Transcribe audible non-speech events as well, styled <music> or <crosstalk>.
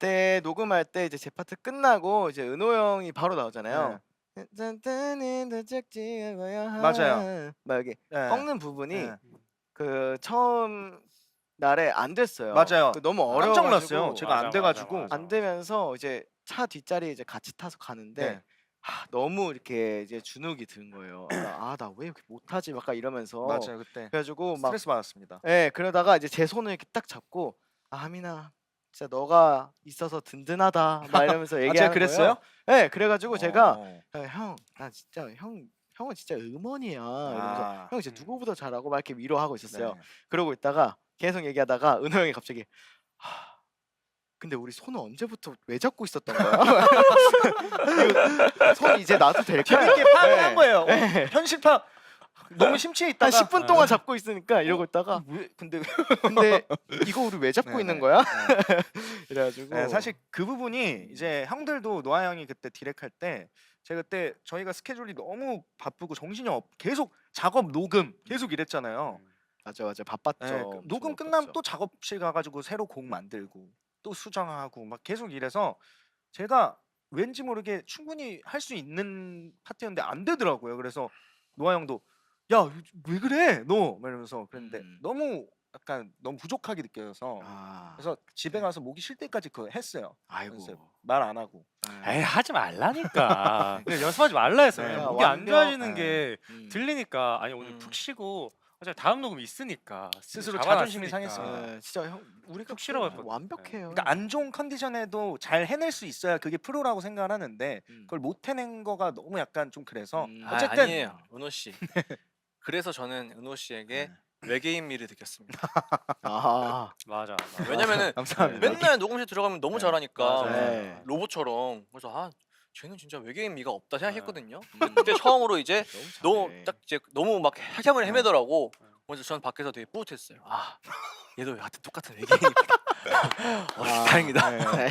그때 녹음할 때 이제 제 파트 끝나고 이제 은호 형이 바로 나오잖아요. 하- 맞아요. 막 이게 예. 꺾는 부분이 예. 그 처음 날에 안 됐어요. 맞아요. 그 너무 어려워 깜짝 놀랐어요. 제가 맞아, 안 돼가지고. 맞아. 안 되면서 이제 차 뒷자리에 이제 같이 타서 가는데 네. 아, 너무 이렇게 이제 주눅이 든 거예요. 아 나 왜 이렇게 못하지? 막 이러면서 맞아요 그때 그래가지고 막 스트레스 받았습니다. 예, 그러다가 이제 제 손을 이렇게 딱 잡고 아 하민아 진짜 너가 있어서 든든하다 <laughs> 막 이러면서 아 얘기하는 제가 그랬어요? 거예요. 예, 그래가지고 제가 어. 형 나 진짜 형 형은 진짜 음원이야 이러면서 아. 형 진짜 누구보다 잘하고 막 이렇게 위로하고 있었어요. 네. 그러고 있다가 계속 얘기하다가 은호 형이 갑자기 하, 근데 우리 손을 언제부터 왜 잡고 있었던 거야? 이거 <laughs> 손 이제 놔도 될까? 재밌게 파악을 한 거예요. 어, 네. 현실 파악 너무 심취해 한 있다가 10분 동안 잡고 있으니까 이러고 있다가 왜 근데 <laughs> 근데 이거 우리 왜 잡고 네, 있는 네. 거야? 네. <laughs> 이래가지고 네, 사실 그 부분이 이제 형들도 노아 형이 그때 디렉 할 때 제가 그때 저희가 스케줄이 너무 바쁘고 정신이 없 계속 작업 녹음 계속 이랬잖아요. 맞아 맞아 바빴죠. 네, 그 엄청 녹음 바빴죠. 끝나면 또 작업실 가가지고 새로 곡 만들고 또 수정하고 막 계속 이래서 제가 왠지 모르게 충분히 할 수 있는 파트였는데 안 되더라고요. 그래서 노아 형도 야 왜 그래 너? 막 이러면서 그랬는데 음. 너무 약간 너무 부족하게 느껴져서 아, 그래서 집에 가서 목이 쉴 때까지 그거 했어요. 아이고. 말 안 하고. 에이 하지 말라니까. <laughs> 그냥 연습하지 말라 했어요. 네, 그냥 아, 목이 안 완벽- 좋아지는 네. 게 음. 들리니까 아니 오늘 음. 푹 쉬고 어차피 다음 녹음 있으니까 스스로. 자존심이 상했습니다. 네, 진짜 형 우리가 푹 쉬라고 또 했거든. 완벽해요. 그러니까 안 좋은 컨디션에도 잘 해낼 수 있어야 그게 프로라고 생각을 하는데 음. 그걸 못 해낸 거가 너무 약간 좀 그래서 음. 아, 어쨌든 아니에요 은호 씨. <laughs> 그래서 저는 은호 씨에게 외계인미를 느꼈습니다. <laughs> 아, 맞아. 맞아. 왜냐면은 감사합니다. 맨날 녹음실 들어가면 너무 네, 잘하니까. 네. 로봇처럼 그래서 아 쟤는 진짜 외계인미가 없다 생각했거든요. 음. 그때 처음으로 이제 <laughs> 너무 너무 잘해. 딱 이제 너무 막 හැ참을 네. 헤매더라고. 그래서 저는 밖에서 되게 뿌듯했어요. 아 얘도 같은 똑같은 외계인이구나. <laughs> 어, 아, 다행이다. 네.